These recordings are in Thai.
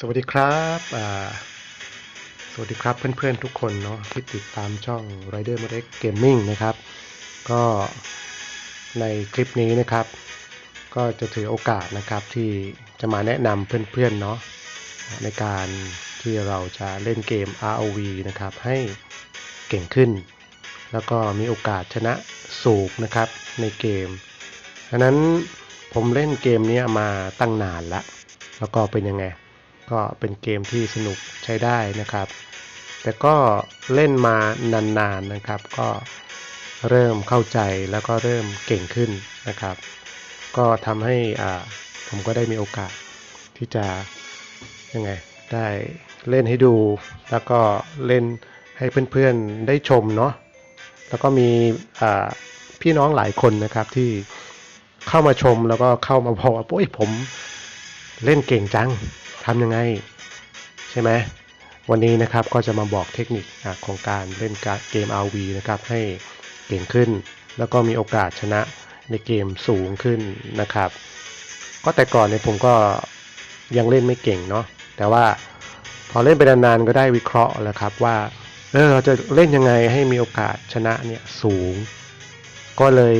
สวัสดีครับสวัสดีครับเพื่อนๆทุกคนเนาะที่ติดตามช่อง Rider m o d e x Gaming นะครับ ก็ในคลิปนี้นะครับ ก็จะถือโอกาสนะครับที่จะมาแนะนำเพื่อนๆเนาะในการที่เราจะเล่นเกม ROV นะครับ ให้เก่งขึ้น แล้วก็มีโอกาสชนะสูงนะครับในเกมดังนั้นผมเล่นเกมนี้มาตั้งนานละแล้วก็เป็นยังไง ก็เป็นเกมที่สนุกใช้ได้นะครับ แต่ก็เล่นมานานๆนะครับ ก็เริ่มเข้าใจแล้วก็เริ่มเก่งขึ้นนะครับ ก็ทำให้ผมก็ได้มีโอกาสที่จะยังไงได้เล่นให้ดู แล้วก็เล่นให้เพื่อนๆได้ชมเนาะแล้วก็มีพี่น้องหลายคนนะครับที่เข้ามาชมแล้วก็เข้ามาบอกว่าโอ้ยผมเล่นเก่งจัง ทำยังไงใช่ไหมวันนี้นะครับก็จะมาบอกเทคนิคอของการเล่นเกม RV นะครับให้เก่งขึ้น แล้วก็มีโอกาสชนะในเกมสูงขึ้นนะครับ ก็แต่ก่อนเนี่ยผมก็ยังเล่นไม่เก่งเนาะแต่ว่าพอเล่นไปนานๆก็ได้วิเคราะห์แล้วครับว่าเออเราจะเล่นยังไงให้มีโอกาสชนะเนี่ยสูง ก็เลย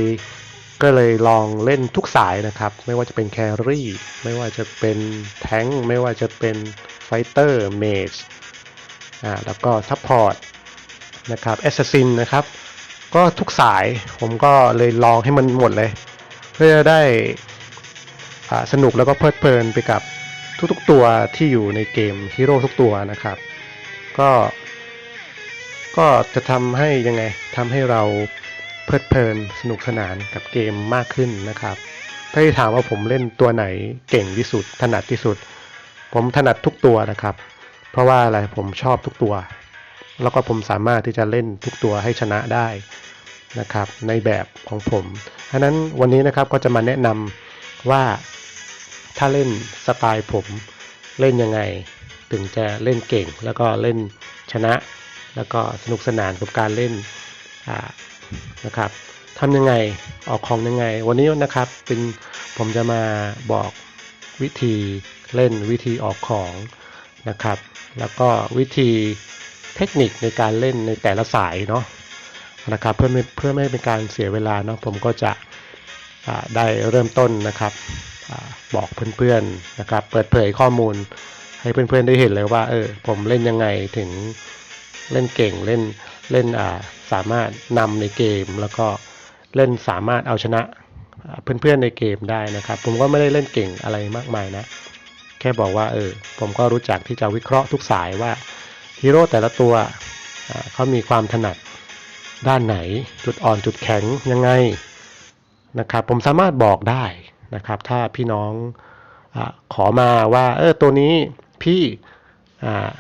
ก็เลยลองเล่นทุกสายนะครับ ไม่ว่าจะเป็นแครี่ ไม่ว่าจะเป็นแทงค์ไม่ว่าจะเป็นไฟเตอร์เมจอ่าแล้วก็ซัพพอร์ตนะครับแอสซัสซินนะครับ ก็ทุกสายผมก็เลยลองให้มันหมดเลย เพื่อได้อ่าสนุกแล้วก็เพลิดเพลินไปกับทุกๆตัวที่อยู่ในเกมฮีโร่ทุกตัวนะครับ ก็ก็จะทำให้ยังไงทำให้เรา เพลิดเพลินสนุกสนานกับเกมมากขึ้นนะครับถ้าถามว่าผมเล่นตัวไหนเก่งที่สุด ถนัดที่สุด ผมถนัดทุกตัวนะครับ เพราะว่าอะไรผมชอบทุกตัว แล้วก็ผมสามารถที่จะเล่นทุกตัวให้ชนะได้นะครับ ในแบบของผมฉะนั้นวันนี้นะครับก็จะมาแนะนำว่าถ้าเล่นสไตล์ผมเล่นยังไง ถึงจะเล่นเก่ง แล้วก็เล่นชนะ แล้วก็สนุกสนานกับการเล่นอ่า นะครับทำยังไงออกของยังไง วันนี้นะครับเป็นผมจะมาบอกวิธีเล่นวิธีออกของนะครับ แล้วก็วิธีเทคนิคในการเล่นในแต่ละสายเนาะนะครับเพื่อไม่เพื่อไม่เป็นการเสียเวลาเนาะผมก็จะได้เริ่มต้นนะครับอบอกเพื่อนๆนะครับ เปิดเผยข้อมูลให้เพื่อนๆได้เห็นเลยว่าเออผมเล่นยังไงถึงเล่นเก่งเล่น เล่นอ่าสามารถนำในเกม แล้วก็เล่นสามารถเอาชนะเพื่อนๆในเกมได้นะครับ ผมก็ไม่ได้เล่นเก่งอะไรมากมายนะ แค่บอกว่าเออผมก็รู้จักที่จะวิเคราะห์ทุกสายว่าฮีโร่แต่ละตัวเขามีความถนัดด้านไหนจุดอ่อนจุดแข็งยังไงนะครับ ผมสามารถบอกได้นะครับ ถ้าพี่น้องอขอมาว่าเออตัวนี้พี่อ่า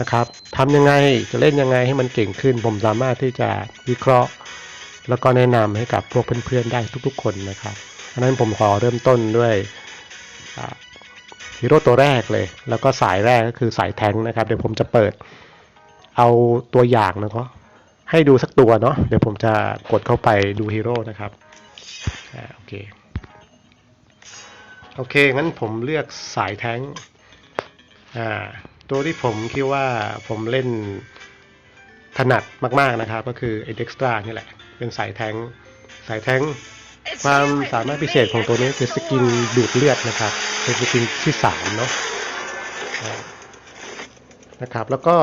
นะครับทำยังไงจะเล่นยังไงให้มันเก่งขึ้น ผมสามารถที่จะวิเคราะห์ แล้วก็แนะนำให้กับพวกเพื่อนๆได้ทุกๆ คนนะครับอันนั้นผมขอเริ่มต้นด้วยฮีโร่ตัวแรกเลย แล้วก็สายแรกก็คือสายแทงนะครับ เดี๋ยวผมจะเปิดเอาตัวอย่างนะครับให้ดูสักตัวเนาะเดี๋ยวผมจะกดเข้าไปดูฮีโร่นะครับอโอเคโอเคงั้นผมเลือกสายแทงอ่า ตัวที่ผมคิดว่าผมเล่นถนัดมากๆนะครับ ก็คือไอ้เด็กสตรานี่แหละ เป็นสายแทงค์สายแทงค์ความสามารถพิเศษของตัวนี้คือสกินดูดเลือดนะครับเป็นสกินที่สามเนาะอ่านะครับ แล้วก็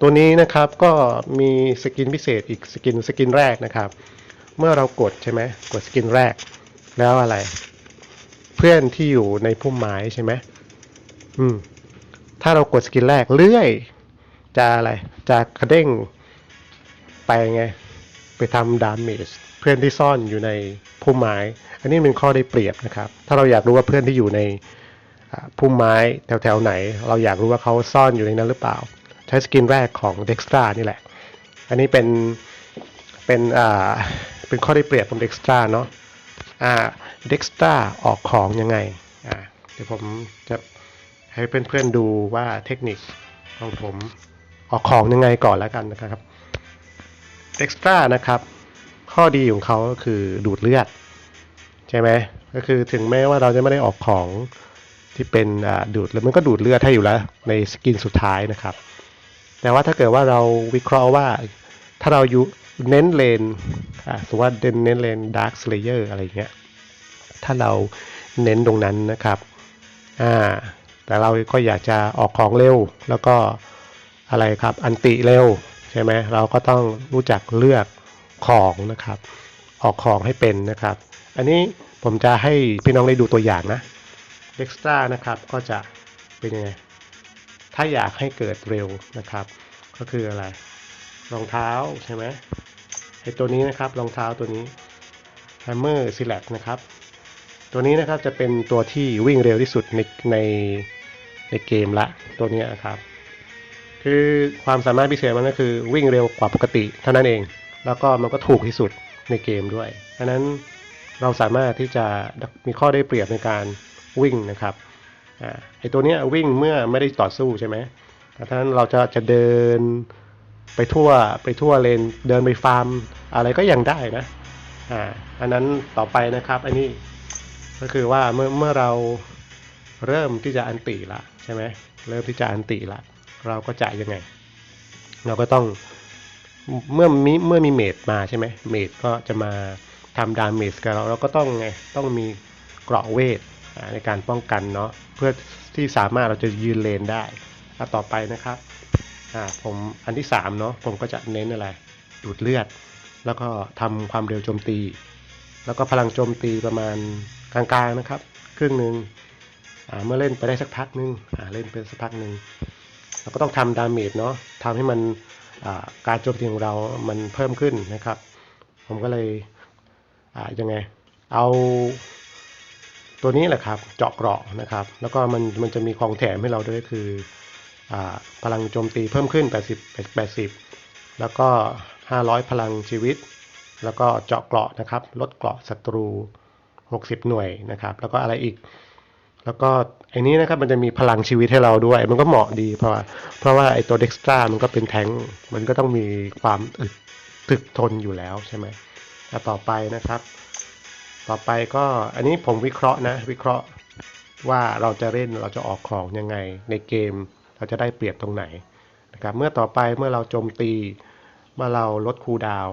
ตัวนี้นะครับก็มีสกินพิเศษอีกสกินสกินแรกนะครับ เมื่อเรากดใช่ไหมกดสกินแรก แล้วอะไร เพื่อนที่อยู่ในพุ่มไม้ใช่ไหมอืม ถ้าเรากดสกินแรกเรื่อย จะอะไร จะกระเด้งไปไง ไปทำดาเมจเพื่อนที่ซ่อนอยู่ในพุ่มไม้ อันนี้เป็นข้อได้เปรียบนะครับ ถ้าเราอยากรู้ว่าเพื่อนที่อยู่ในพุ่มไม้แถวๆไหน เราอยากรู้ว่าเขาซ่อนอยู่ในนั้นหรือเปล่า ใช้สกินแรกของ Dextra นี่แหละ อันนี้เป็นเป็นอ่าเป็นข้อได้เปรียบของ Dextra เนาะอ่า Dextra ออกของยังไงอ่าเดี๋ยวผมจะ ให้เพื่อนๆดูว่าเทคนิคของผมออกของยังไงก่อนแล้วกันนะครับ Dextra นะครับ ข้อดีของเขาก็คือดูดเลือด ใช่ไหมก็คือถึงแม้ว่าเราจะไม่ได้ออกของที่เป็นดูดแล้วมันก็ดูดเลือดให้อยู่แล้ว ในสกินสุดท้ายนะครับ แต่ว่าถ้าเกิดว่าเราวิเคราะห์ว่าถ้าเราอยู่เน้นเลนสมมติว่าเน้นเน้นเลนดาร์คสเลเยอร์อะไรเงี้ยถ้าเราเน้นตรงนั้นนะครับอ่า แต่เราก็อยากจะออกของเร็ว แล้วก็อะไรครับ อันติเร็วใช่ไหมเราก็ต้องรู้จักเลือกของนะครับ ออกของให้เป็นนะครับ อันนี้ผมจะให้พี่น้องได้ดูตัวอย่างนะเด็กสตรานะครับก็จะเป็นยังไง ถ้าอยากให้เกิดเร็วนะครับ ก็คืออะไร รองเท้าใช่ไหมไอตัวนี้นะครับรองเท้าตัวนี้ Hammer Select นะครับ ตัวนี้นะครับจะเป็นตัวที่วิ่งเร็วที่สุดในใน ในเกมละตัวนี้ครับ คือความสามารถพิเศษมันก็คือวิ่งเร็วกว่าปกติเท่านั้นเอง แล้วก็มันก็ถูกที่สุดในเกมด้วยดังนั้นเราสามารถที่จะมีข้อได้เปรียบในการวิ่งนะครับอ่าไอตัวนี้วิ่งเมื่อไม่ได้ต่อสู้ใช่ไหมแต่ถ้นั้นเราจะจะเดินไปทั่วไปทั่วเลนเดินไปฟาร์มอะไรก็ยังได้นะอ่าอันนั้นต่อไปนะครับอันนี้ก็คือว่าเมื่อเมื่อเรา เริ่มที่จะอันติละใช่ไหมเริ่มที่จะอันติละเราก็จะยังไง เราก็ต้องเมื่อมีเมื่อมีเมดมาใช่ไหมเมดก็จะมาทำดาเมจกับเราเราก็ต้องไงต้องมีเกราะเวทในการป้องกันเนาะเพื่อที่สามารถเราจะยืนเลนได้ต่อไปนะครับอ่าผมอันที่3เนาะผมก็จะเน้นอะไรดูดเลือด แล้วก็ทำความเร็วโจมตี แล้วก็พลังโจมตีประมาณกลางๆนะครับ ครึ่งหนึ่ง เมื่อเล่นไปได้สักพักหนึงอ่าเล่นไปสักพักหนึ่งเราก็ต้องทำดาเมจเนาะทำให้มันการโจมตีของเรา มันเพิ่มขึ้นนะครับ ผมก็เลยยังไง เอาตัวนี้แหละครับเจาะเกราะนะครับ แล้วก็มันมันจะมีของแถมให้เราด้วยคืออพลังโจมตีเพิ่มขึ้น 80 80 แล้วก็ 500 พลังชีวิต แล้วก็เจาะเกราะนะครับ ลดเกราะศัตรู 60 หน่วยนะครับ แล้วก็อะไรอีก แล้วก็ไอ้นี้นะครับมันจะมีพลังชีวิตให้เราด้วย มันก็เหมาะดีเพราะว่าเพราะว่าไอ้ตัวเด็กสตรามันก็เป็นแทงค์มันก็ต้องมีความอึดถึกทนอยู่แล้วใช่ไหมแล้วต่อไปนะครับ ต่อไปก็อันนี้ผมวิเคราะห์นะ วิเคราะห์ว่าเราจะเล่นเราจะออกของยังไง ในเกมเราจะได้เปรียบตรงไหนนะครับ เมื่อต่อไปเมื่อเราโจมตีเมื่อเราลดคูดาว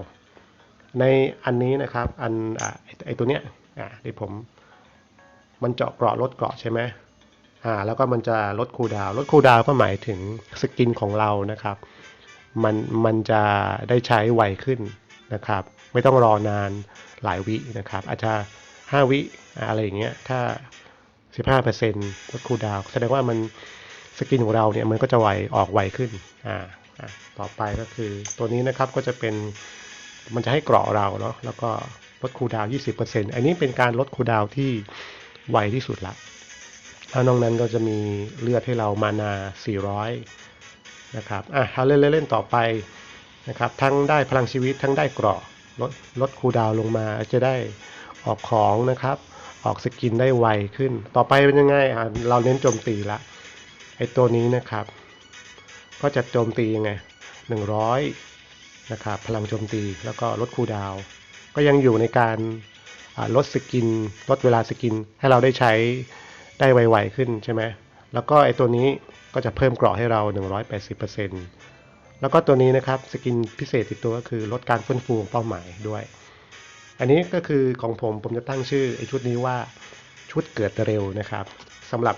ในอันนี้นะครับ อันอไอ้ไอตัวเนี้ยอะเดี๋ยวผม มันเจาะเกราะลดเกราะใช่ไหมอ่าแล้วก็มันจะลดคูลดาวลดคูลดาวก็หมายถึงสกินของเรานะครับ มันมันจะได้ใช้ไวขึ้นนะครับ ไม่ต้องรอนานหลายวินะครับ อาจจะ 5 วิอะไรอย่างเงี้ยถ้า 15%ลดคูลดาวแสดงว่ามันสกินของเราเนี่ยมันก็จะไวออกไวขึ้นอ่าอะต่อไปก็คือตัวนี้นะครับก็จะเป็นมันจะให้เกราะเราเนาะแล้วก็ลดคูลดาวน์20%อันนี้เป็นการลดคูลดาวที่ ไวที่สุดละแล้วนอกนั้นก็จะมีเลือดให้เรามานา 400 นะครับอะถ้าเล่นเล่นๆต่อไปนะครับ ทั้งได้พลังชีวิตทั้งได้เกราะลดลดคูดาวลงมาจะได้ออกของนะครับ ออกสกินได้ไวขึ้น ต่อไปเป็นยังไงอะเราเน้นโจมตีละไอตัวนี้นะครับ ก็จะโจมตียังไง 100 นะครับ พลังโจมตีแล้วก็ลดคูดาว ก็ยังอยู่ในการ ลดสกิน ลดเวลาสกิน ให้เราได้ใช้ได้ไวๆขึ้นใช่ไหมแล้วก็ไอตัวนี้ก็จะเพิ่มเกราะให้เรา 180%แล้วก็ตัวนี้นะครับสกินพิเศษติดตัวก็คือลดการฟื้นฟูงเป้าหมายด้วย อันนี้ก็คือของผมผมจะตั้งชื่อไอชุดนี้ว่าชุดเกิดเร็วนะครับสำหรับ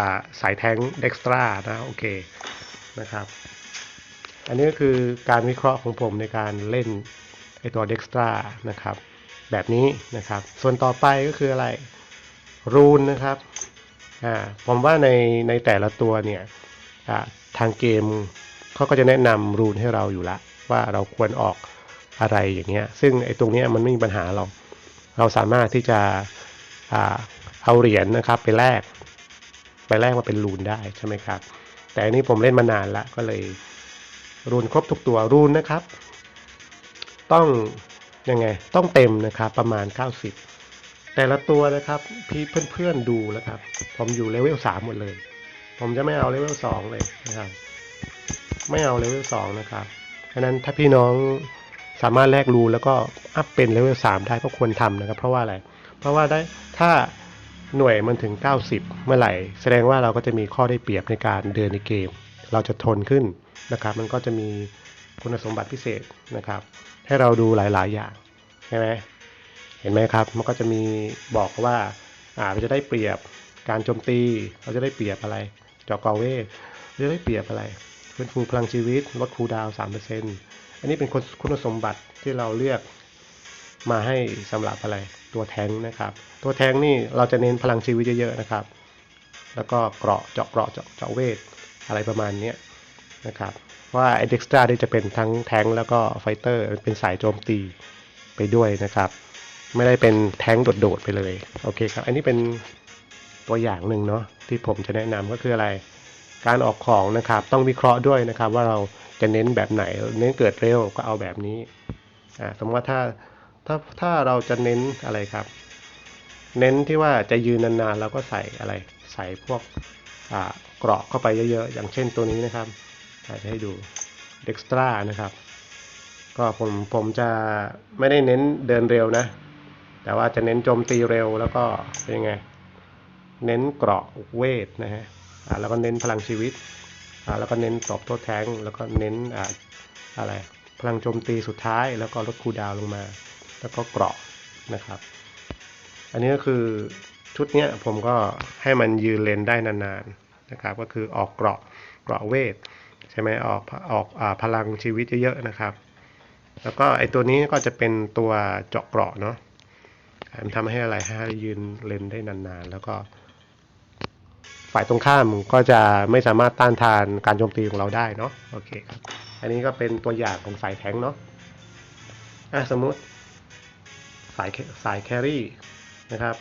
าสายแทงเด็กสตรานะโอเคนะครับอันนี้ก็คือการวิเคราะห์ของผมในการเล่นไอตัวเด็กสตรานะครับ แบบนี้นะครับ ส่วนต่อไปก็คืออะไรรูนนะครับผมว่าในในแต่ละตัวเนี่ยทางเกมเขาก็จะแนะนำรูนให้เราอยู่ละ ว่าเราควรออกอะไรอย่างเงี้ยซึ่งไอ้ตรงนี้มันไม่มีปัญหาเราเราสามารถที่จะอ่าเอาเหรียญนะครับไปแลกไปแลกมาเป็นรูนได้ใช่ไหมครับ แต่อันนี้ผมเล่นมานานละก็เลยรูนครบทุกตัวรูนนะครับ ต้อง ยังไงต้องเต็มนะครับประมาณ 90 แต่ละตัวนะครับพี่เพื่อนๆดูแล้วครับ ผมอยู่เลเวล3หมดเลย ผมจะไม่เอาเลเวล2เลยนะครับ ไม่เอาเลเวล2นะครับเพราะนั้นถ้าพี่น้องสามารถแลกรูแล้วก็อัพเป็นเลเวล3ได้ก็ควรทำนะครับ เพราะว่าอะไร เพราะว่าได้ถ้าหน่วยมันถึง 90 เมื่อไหร่ แสดงว่าเราก็จะมีข้อได้เปรียบในการเดินในเกม เราจะทนขึ้นนะครับ มันก็จะมีคุณสมบัติพิเศษนะครับ ให้เราดูหลาย ๆ อย่างใช่ไหมเห็นไหมครับ มันก็จะมีบอกว่าอ่าเราจะได้เปรียบการโจมตี เราจะได้เปรียบอะไรเจาะกอเวทเราจะได้เปรียบอะไรฟื้นฟูพลังชีวิตลดคูลดาวน์3%อันนี้เป็นคุณสมบัติที่เราเลือกมาให้สำหรับอะไรตัวแทงนะครับ ตัวแทงนี่เราจะเน้นพลังชีวิตเยอะๆนะครับ แล้วก็เกราะเจาะเกราะเจาะเจาะเวทอะไรประมาณเนี้ย นะครับว่าไอเด็กซ์ตร้านี่จะเป็นทั้งแทงแล้วก็ไฟเตอร์เป็นสายโจมตีไปด้วยนะครับ ไม่ได้เป็นแทงโดดๆไปเลยโอเคครับ อันนี้เป็นตัวอย่างหนึ่งเนาะที่ผมจะแนะนำก็คืออะไรการออกของนะครับต้องวิเคราะห์ด้วยนะครับ ว่าเราจะเน้นแบบไหน เน้นเกิดเร็วก็เอาแบบนี้อ่าสมมติว่าถ้าถ้าถ้าเราจะเน้นอะไรครับ เน้นที่ว่าจะยืนนานๆเราก็ใส่อะไร ใส่พวกเกราะเข้าไปเยอะๆ อย่างเช่นตัวนี้นะครับ อาจะให้ดู Dextra นะครับ ก็ผมผมจะไม่ได้เน้นเดินเร็วนะ แต่ว่าจะเน้นโจมตีเร็วแล้วก็เป็นยังไง เน้นเกราะเวทนะฮะแล้วก็เน้นพลังชีวิต แล้วก็เน้นตบโทษแทงแล้วก็เน้นออะไรพลังโจมตีสุดท้ายแล้วก็ลดคูดาวลงมา แล้วก็เกราะนะครับ อันนี้ก็คือชุดเนี้ยผมก็ให้มันยืนเลนได้นานๆนะครับ ก็คือออกเกราะเกราะเวท ช่ไหมออกออกอพลังชีวิตเยอะๆนะครับ แล้วก็ไอตัวนี้ก็จะเป็นตัวเจาะเกราะเนาะมันทำให้อะไรให้ยืนเลนได้นานๆ แล้วก็ ฝ่ายตรงข้ามก็จะไม่สามารถต้านทานการโจมตีของเราได้เนาะโอเคครับอันนี้ก็เป็นตัวอย่างของสายแทงเนาะอะสมมุติสายสายแครี่นะครับ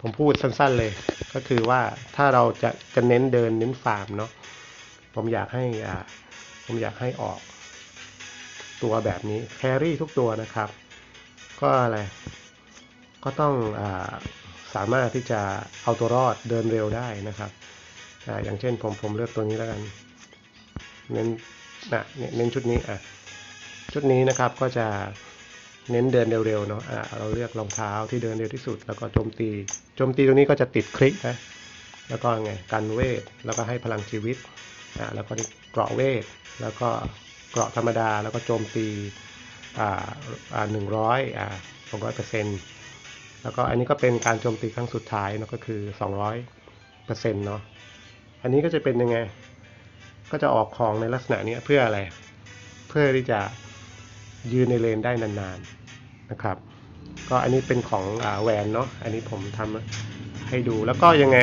ผมพูดสั้นๆเลย ก็คือว่าถ้าเราจะจะเน้นเดินเน้นฟาร์มเนาะ ผมอยากให้อ่าผมอยากให้ออกตัวแบบนี้แครี่ทุกตัวนะครับ ก็อะไร ก็ต้องอาสามารถที่จะเอาตัวรอดเดินเร็วได้นะครับอาอย่างเช่นผมผมเลือกตัวนี้แล้วกันเน้นนะเน้นชุดนี้อะชุดนี้นะครับก็จะเน้นเดินเร็วๆเนาะอ่าเราเลือกรองเท้าที่เดินเร็วที่สุด แล้วก็โจมตีโจมตีตรงนี้ก็จะติดคลิกนะแล้วก็ไงกันเวทแล้วก็ให้พลังชีวิต แล้วก็เกราะเวท แล้วก็เกราะธรรมดา แล้วก็โจมตีหนึ่งร้อยสองร้อยเปอร์เซ็นต์แล้วก็อันนี้ก็เป็นการโจมตีครั้งสุดท้ายเนาะก็คือสองร้อยเปอร์เซ็นต์เนาะ อันนี้ก็จะเป็นยังไง ก็จะออกของในลักษณะนี้เพื่ออะไร เพื่อที่จะยืนในเลนได้นานๆนะครับ ก็อันนี้เป็นของอแวนเนาะ อันนี้ผมทำให้ดูแล้วก็ยังไง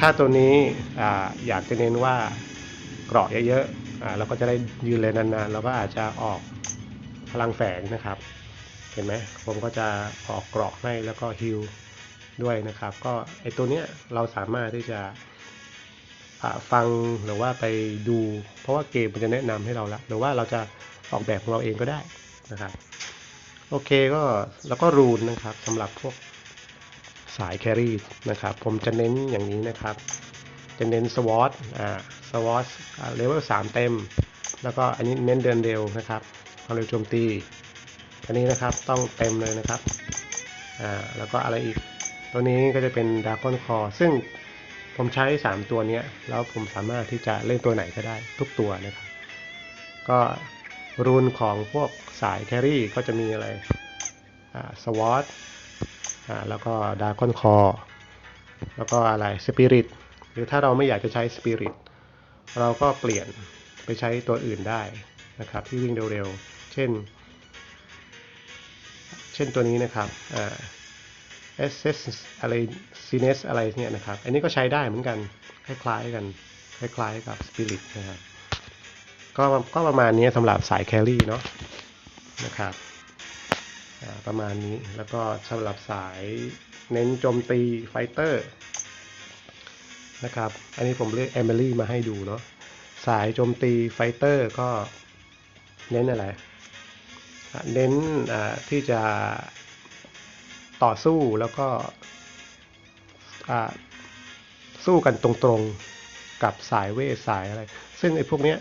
ถ้าตัวนี้ออยากจะเน้นว่าเกราะเยอะๆเราก็จะได้ยืนเลยนานๆ เราก็อาจจะออกพลังแฝงนะครับ เห็นไหมผมก็จะออกเกราะให้แล้วก็ฮิลด้วยนะครับ ก็ไอตัวเนี้ยเราสามารถที่จะฟังหรือว่าไปดู เพราะว่าเกมมันจะแนะนำให้เราละหรือว่าเราจะออกแบบของเราเองก็ได้นะครับ โอเคก็แล้วก็รูนนะครับสำหรับพวก สายแครี่นะครับ ผมจะเน้นอย่างนี้นะครับ จะเน้นสวอตอ่าสวอตเลเวลสามเต็ม แล้วก็อันนี้เน้นเดินเร็วนะครับความเร็วโจมตี อันนี้นะครับต้องเต็มเลยนะครับอ่าแล้วก็อะไรอีก ตัวนี้ก็จะเป็นดาร์กอนคอซึ่งผมใช้ 3 ตัวนี้แล้วผมสามารถที่จะเล่นตัวไหนก็ได้ทุกตัวนะครับ ก็รูนของพวกสายแครี่ก็จะมีอะไรสวอต แล้วก็ดาร์คอนคอแล้วก็อะไรสปิริตหรือถ้าเราไม่อยากจะใช้สปิริตเราก็เปลี่ยนไปใช้ตัวอื่นได้นะครับที่วิ่งเร็วๆ เช่น เช่นตัวนี้นะครับอ่า SS อะไร CNS อะไรเนี่ยนะครับ อันนี้ก็ใช้ได้เหมือนกัน คล้ายๆกัน คล้ายๆกับ Spirit นะครับ ก็ก็ประมาณนี้สำหรับสายแคลรี่เนาะนะครับ ประมาณนี้แล้วก็สำหรับสายเน้นโจมตีไฟเตอร์นะครับ อันนี้ผมเลือก Emily มาให้ดูเนาะสายโจมตีไฟเตอร์ก็เน้นอะไร เน้นที่จะต่อสู้แล้วก็สู้กันตรงๆกับสายเวทสายอะไร ซึ่งไอ้พวกเนี้ย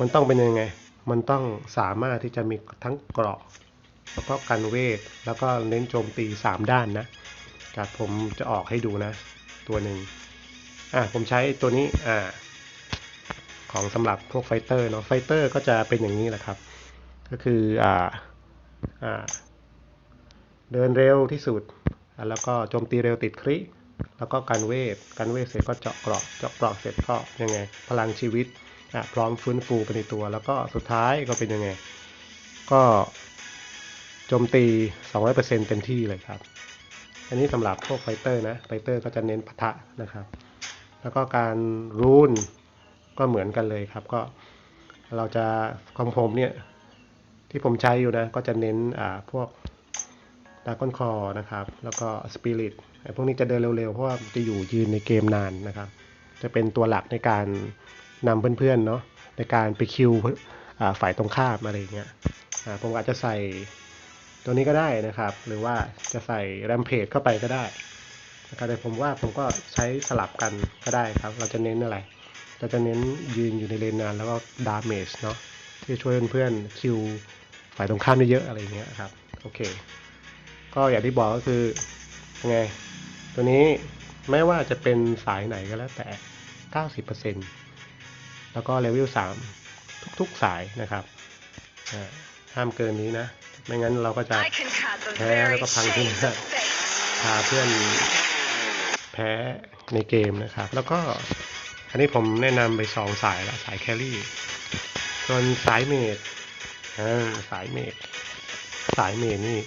มันต้องเป็นยังไง มันต้องสามารถที่จะมีทั้งเกราะ แล้วก็กันเวท แล้วก็เน้นโจมตี 3 ด้านนะครับผมจะออกให้ดูนะ ตัวหนึ่งอ่าผมใช้ตัวนี้อ่าของสำหรับพวกไฟเตอร์เนาะไฟเตอร์ก็จะเป็นอย่างนี้แหละครับ ก็คืออ่าอ่าเดินเร็วที่สุด แล้วก็โจมตีเร็วติดคริแล้วก็การเวทการเวทเสร็จก็เจาะเกราะเจาะเกราะเสร็จก็ยังไง พลังชีวิตอะพร้อมฟื้นฟูไปในตัว แล้วก็สุดท้ายก็เป็นยังไง ก็ จมตี 200%เต็มที่เลยครับ อันนี้สำหรับพวกไฟเตอร์นะ ไฟเตอร์ก็จะเน้นปะทะนะครับ แล้วก็การรูนก็เหมือนกันเลยครับ ก็เราจะของผมเนี่ย ที่ผมใช้อยู่นะ ก็จะเน้นอ่าพวกดากอนคอนะครับ แล้วก็สปิริตไอ้พวกนี้จะเดินเร็วๆ เพราะว่าจะอยู่ยืนในเกมนานนะครับ จะเป็นตัวหลักในการนำเพื่อนๆเนาะในการไปคิวอ่าฝ่ายตรงข้ามอะไรเงี้ยผมอาจจะใส่ ตัวนี้ก็ได้นะครับ หรือว่าจะใส่แรมเพจเข้าไปก็ได้นะครับแต่ผมว่าผมก็ใช้สลับกันก็ได้ครับ เราจะเน้นอะไร เราจะเน้นยืนอยู่ในเลนนานแล้วก็ดาเมจเนาะที่ช่วยเพื่อนๆคิวฝ่ายตรงข้ามได้เยอะอะไรเงี้ยครับ โอเค ก็อย่างที่บอกก็คือยังไง ตัวนี้ไม่ว่าจะเป็นสายไหนก็แล้วแต่ 90%แล้วก็เลเวล3ทุกๆสายนะครับห้ามเกินนี้นะ ไม่งั้นเราก็จะ I can cut the Yeah, very look up Hank shades Pym. of face. พาเพื่อนแพ้ในเกมนะครับ แล้วก็อันนี้ผมแนะนำไปสองสายละสายแครี่ส่วนสายเมดอ่าสายเมดสายเมดนี่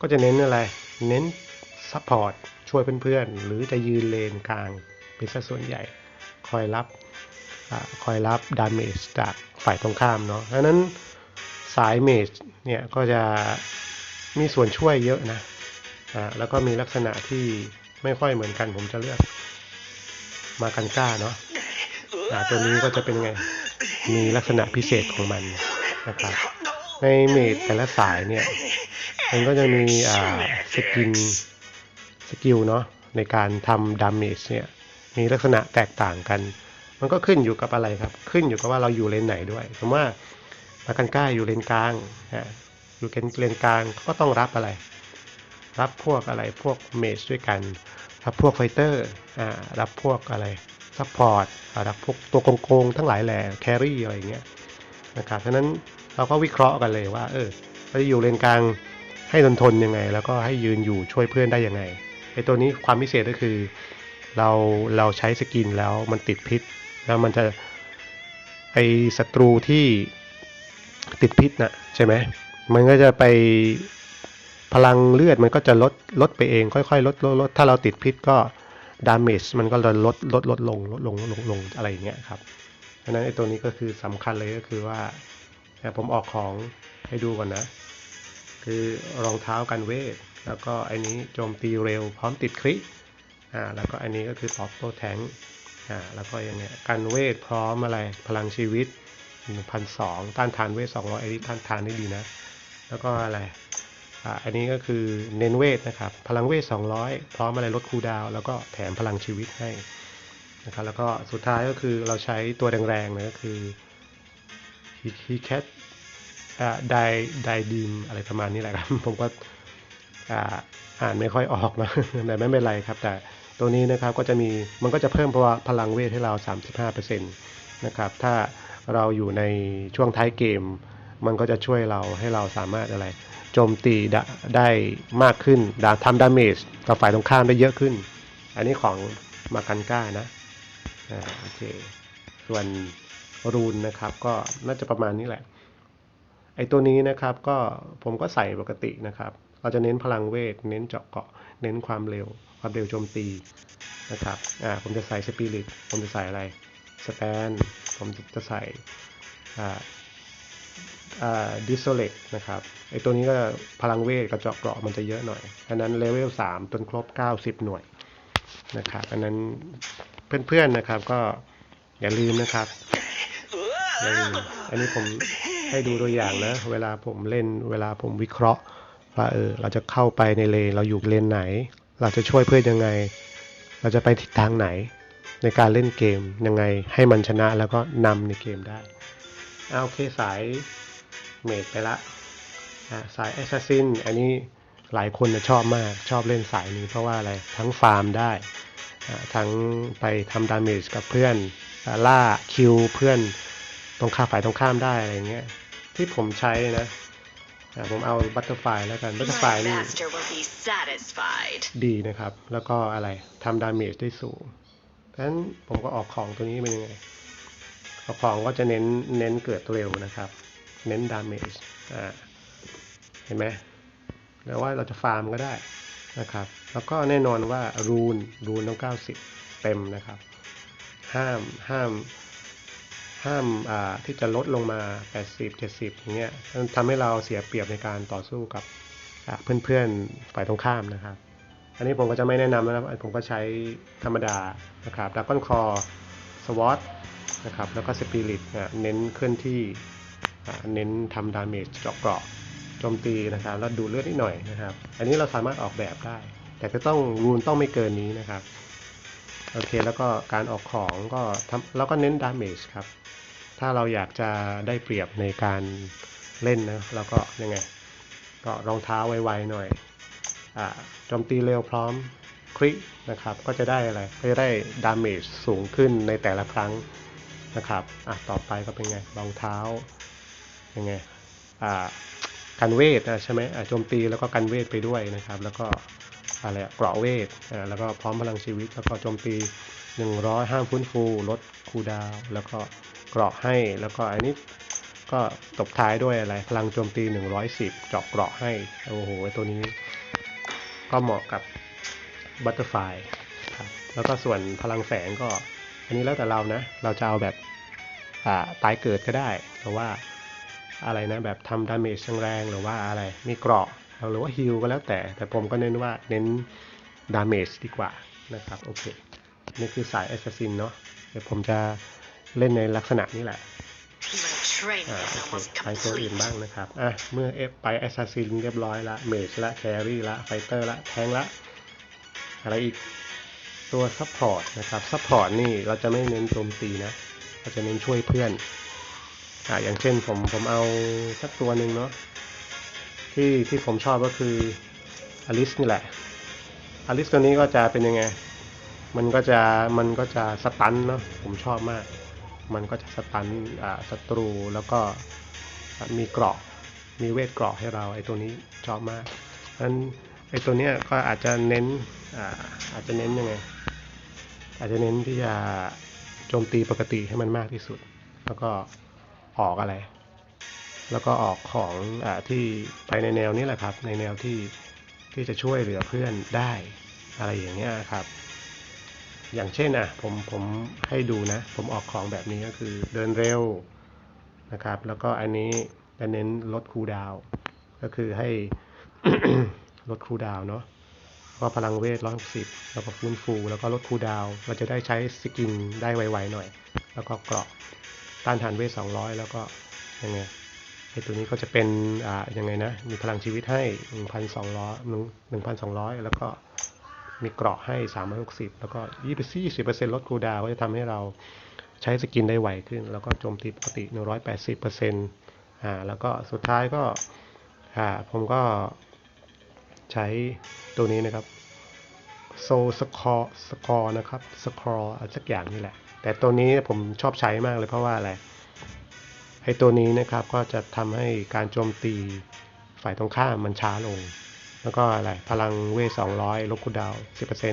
ก็จะเน้นอะไร เน้นซัพพอร์ตช่วยเพื่อนๆ หรือจะยืนเลนกลางเป็นสัดส่วนใหญ่คอยรับอาคอยรับดาเมจจากฝ่ายตรงข้ามเนาะดังนั้นสายเมจ เนี่ยก็จะมีส่วนช่วยเยอะนะอ่าแล้วก็มีลักษณะที่ไม่ค่อยเหมือนกัน ผมจะเลือกมากันก้าเนาะอ่าตัวนี้ก็จะเป็นไง มีลักษณะพิเศษของมันนะครับในเมดแต่ละสายเนี่ยมันก็จะมีอ่าสกินสกิลเนาะในการทำดาเมจเนี่ยมีลักษณะแตกต่างกัน มันก็ขึ้นอยู่กับอะไรครับ ขึ้นอยู่กับว่าเราอยู่เลนไหนด้วยสมมติว่า มากันก้าอยู่เลนกลางอ่าอยู่เลนกลางก็ต้องรับอะไร รับพวกอะไรพวกเมจด้วยกัน รับพวกไฟเตอร์อ่ารับพวกอะไรซัพพอร์ตรับพวกตัวโกงๆทั้งหลายแหล่แครี่อะไรอย่างเงี้ยนะครับฉะนั้นเราก็วิเคราะห์กันเลยว่าเออเราจะอยู่เลนกลางให้ทนทนยังไง แล้วก็ให้ยืนอยู่ช่วยเพื่อนได้ยังไงไอ้ตัวนี้ความพิเศษก็คือ เราเราใช้สกินแล้วมันติดพิษ แล้วมันจะไอศัตรูที่ ติดพิษนะใช่ไหมมันก็จะไปพลังเลือดมันก็จะลดลดไปเอง ค่อยๆ ลดลดลดถ้าเราติดพิษก็ดาเมจมันก็จะลดลดลดลงลดลงลดลงลงอะไรอย่างเงี้ยครับเพราะฉะนั้นไอ้ตัวนี้ก็คือสำคัญเลยก็คือว่าผมออกของให้ดูก่อนนะ คือรองเท้ากันเวท แล้วก็อันนี้โจมตีเร็วพร้อมติดคริอ่าแล้วก็อันนี้ก็คือตอบโต้แทงอ่าแล้วก็อย่างเงี้ยกันเวทพร้อมอะไรพลังชีวิต 1,200ต้านทานเวท200ไอ้นี่ต้านทานได้ดีนะ แล้วก็อะไรอ่าอันนี้ก็คือเน้นเวทนะครับ พลังเวท200พร้อมอะไรลดคูดาว แล้วก็แถมพลังชีวิตให้นะครับแล้วก็สุดท้ายก็คือเราใช้ตัวแรงๆนะก็คือ he cat อ่าไดไดดิมอะไรประมาณนี้แหละครับ ผมก็อ่าอ่านไม่ค่อยออกนะแต่ไม่เป็นไรครับ แต่ตัวนี้นะครับก็จะมีมันก็จะเพิ่มเพราะว่าพลังเวทให้เรา 35%นะครับถ้า เราอยู่ในช่วงท้ายเกม มันก็จะช่วยเราให้เราสามารถอะไรโจมตีได้มากขึ้นดาทำดาเมจกับฝ่ายตรงข้ามได้เยอะขึ้น อันนี้ของมากันก้านะอ่าโอเคส่วนรูนนะครับก็น่าจะประมาณนี้แหละ ไอตัวนี้นะครับก็ผมก็ใส่ปกตินะครับ เราจะเน้นพลังเวท เน้นเจาะเกาะ เน้นความเร็ว ความเร็วโจมตีนะครับ อ่า ผมจะใส่สปิริต ผมจะใส่อะไร สแตน ผมจะใส่ดิโซเลตนะครับไอตัวนี้ก็พลังเวทกับเจาะเกราะมันจะเยอะหน่อย อันนั้นเลเวล3จนครบ 90 หน่วยนะครับอันนั้นเพื่อนๆนะครับก็อย่าลืมนะครับอย่าลืมอันนี้ผมให้ดูตัวอย่างนะ เวลาผมเล่นเวลาผมวิเคราะห์ว่าเออเราจะเข้าไปในเลนเราอยู่เลนไหน เราจะช่วยเพื่อนยังไง เราจะไปทิศทางไหน ในการเล่นเกมยังไงให้มันชนะแล้วก็นำในเกมได้เอาโอเคสายเมดไปละอะสายแอสซัสซินอันนี้หลายคนนะชอบมากชอบเล่นสายนี้เพราะว่าอะไรทั้งฟาร์มได้อ่าทั้งไปทำดาเมจกับเพื่อนอ่าล่าคิวเพื่อนตรงข้ามฝ่ายตรงข้ามได้อะไรเงี้ยที่ผมใช้นะอ่าผมเอาบัตเตอร์ไฟแล้วกันบัตเตอร์ไฟ My นี่ master will be satisfied. ดีนะครับ แล้วก็อะไรทำดาเมจได้สูง เพราะฉะนั้นผมก็ออกของตัวนี้เป็นยังไงออกของก็จะเน้นเน้นเกิดเร็วนะครับ เน้นดาเมจอ่าเห็นไหมแล้วว่าเราจะฟาร์มก็ได้นะครับ แล้วก็แน่นอนว่ารูนรูนต้อง 90 เต็มนะครับ ห้ามห้ามห้ามอ่าที่จะลดลงมา 80 70อย่างเงี้ยทำให้เราเสียเปรียบในการต่อสู้กับอ่าเพื่อนๆฝ่ายตรงข้ามนะครับ อันนี้ผมก็จะไม่แนะนำนะครับ ผมก็ใช้ธรรมดานะครับดักก้อนคอสวอตนะครับ แล้วก็สปิริตเน้นเคลื่อนที่เน้นทำดาเมจเจาะเกราะโจมตีนะครับ แล้วดูดเลือดนิดหน่อยนะครับ อันนี้เราสามารถออกแบบได้ แต่ก็ต้องรูนต้องไม่เกินนี้นะครับ โอเค แล้วก็การออกของก็ทำแล้วก็เน้นดาเมจครับ ถ้าเราอยากจะได้เปรียบในการเล่นนะเราก็ยังไง ก็รองเท้าไวๆหน่อย โจมตีเร็วพร้อมคริกนะครับ ก็จะได้อะไร ก็จะได้ดาเมจสูงขึ้นในแต่ละครั้งนะครับอะต่อไปก็เป็นไงรองเท้ายังไงอ่ากันเวทอะใช่ไหมอะโจมตีแล้วก็กันเวทไปด้วยนะครับ แล้วก็อะไรเกราะเวทอ่าแล้วก็พร้อมพลังชีวิต แล้วก็โจมตี 100 ห้ามฟื้นฟูลดคูดาว แล้วก็เกราะให้แล้วก็อันนี้ก็ตบท้ายด้วยอะไรพลังโจมตี 110เจาะเกราะให้โอ้โหตัวนี้ ก็เหมาะกับบัตเตอร์ไฟครับแล้วก็ส่วนพลังแฝงก็ อันนี้แล้วแต่เรานะ เราจะเอาแบบอ่าตายเกิดก็ได้หรือว่าอะไรนะแบบทำดาเมจแรงหรือว่าอะไรมีเกราะหรือว่าฮิลก็แล้วแต่ แต่ผมก็เน้นว่าเน้นดาเมจดีกว่านะครับโอเค นี่คือสายแอสซัสซินเนาะเดี๋ยวผมจะเล่นในลักษณะนี้แหละ My training อ่า is โอเค almost ไปตัวอื่น complete. บ้างนะครับ อะ เมื่อเอฟไปแอสซัสซินเรียบร้อยละเมจละแครี่ละไฟเตอร์ละแทงละ อะไรอีก ตัวซัพพอร์ตนะครับซัพพอร์ตนี่เราจะไม่เน้นโจมตีนะ เราจะเน้นช่วยเพื่อน อ่าอย่างเช่นผมผมเอาสักตัวหนึ่งเนาะ ที่ที่ผมชอบก็คืออลิสนี่แหละอลิสตัวนี้ก็จะเป็นยังไง มันก็จะมันก็จะสตันเนาะ ผมชอบมาก มันก็จะสตันศัตรูแล้วก็มีเกราะมีเวทเกราะให้เราไอ้ตัวนี้ชอบมากเพราะนั้นไอ้ตัวเนี้ยก็อาจจะเน้นอาอาจจะเน้นยังไงอาจจะเน้นที่จะโจมตีปกติให้มันมากที่สุด แล้วก็ออกอะไร แล้วก็ออกของอที่ไปในแนวนี้แหละครับ ในแนวที่ที่จะช่วยเหลือเพื่อนได้อะไรอย่างเงี้ยครับ อย่างเช่นอะผมผมให้ดูนะ ผมออกของแบบนี้ก็คือเดินเร็วนะครับ แล้วก็อันนี้จะเน้นลดคูลดาว ก็คือให้ลดคูลดาวเนาะก็พลังเวทร้อยสิบแล้วก็ฟื้นฟู แล้วก็ลดคูลดาวเราจะได้ใช้สกินได้ไวๆหน่อย แล้วก็เกราะต้านทานเวทสองร้อยแล้วก็ยังไงไอตัวนี้ก็จะเป็นอ่ายังไงนะ มีพลังชีวิตให้หนึ่งพันสองร้อยหนึ่งพันสองร้อยแล้วก็ มีเกราะให้ 360 แล้วก็ 20%ลดคูดาวน์ก็จะทำให้เราใช้สกินได้ไวขึ้น แล้วก็โจมตีปกติ 180%อ่าแล้วก็สุดท้ายก็อ่าผมก็ใช้ตัวนี้นะครับโซสคอร์สกอร์นะครับสกอร์สักอย่างนี่แหละ แต่ตัวนี้ผมชอบใช้มากเลยเพราะว่าอะไรไอ้ตัวนี้นะครับก็จะทำให้การโจมตีฝ่ายตรงข้ามมันช้าลง แล้วก็อะไรพลังเวท200ลบคูลดาวน์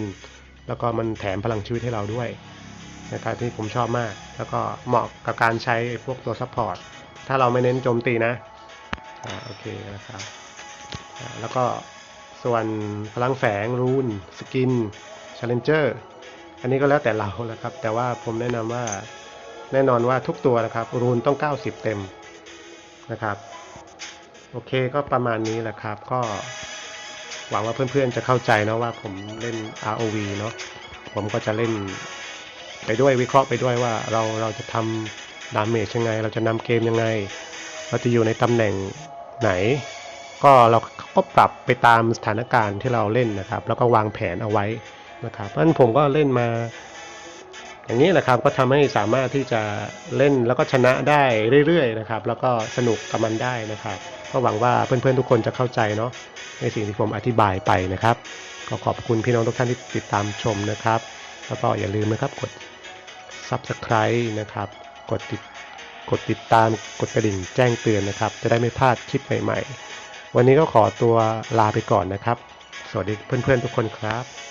10%แล้วก็มันแถมพลังชีวิตให้เราด้วยนะครับที่ผมชอบมาก แล้วก็เหมาะกับการใช้พวกตัวซัพพอร์ตถ้าเราไม่เน้นโจมตีนะอ่าโอเคนะครับอ่าแล้วก็ส่วนพลังแฝงรูนสกิน c h a l l e n g e r อันนี้ก็แล้วแต่เราแหละครับ แต่ว่าผมแนะนำว่าแน่นอนว่าทุกตัวนะครับ รูนต้อง 90 เต็มนะครับ โอเคก็ประมาณนี้แหละครับก็ หวังว่าเพื่อนๆจะเข้าใจนะว่าผมเล่น ROV เนาะผมก็จะเล่นไปด้วยวิเคราะห์ไปด้วยว่าเราเราจะทำดาเมจยังไง เราจะนำเกมยังไง เราจะอยู่ในตำแหน่งไหน ก็เราก็ปรับไปตามสถานการณ์ที่เราเล่นนะครับ แล้วก็วางแผนเอาไว้นะครับเพราะฉะนั้นผมก็เล่นมา อย่างนี้แหละครับก็ทำให้สามารถที่จะเล่นแล้วก็ชนะได้เรื่อยๆนะครับ แล้วก็สนุกกับมันได้นะครับ ก็หวังว่าเพื่อนๆทุกคนจะเข้าใจเนาะในสิ่งที่ผมอธิบายไปนะครับ ก็ขอบคุณพี่น้องทุกท่านที่ติดตามชมนะครับ แล้วก็อย่าลืมนะครับกด Subscribe นะครับ กดติดกดติดตามกดกระดิ่งแจ้งเตือนนะครับ จะได้ไม่พลาดคลิปใหม่ ๆ วันนี้ก็ขอตัวลาไปก่อนนะครับ สวัสดีเพื่อนๆทุกคนครับ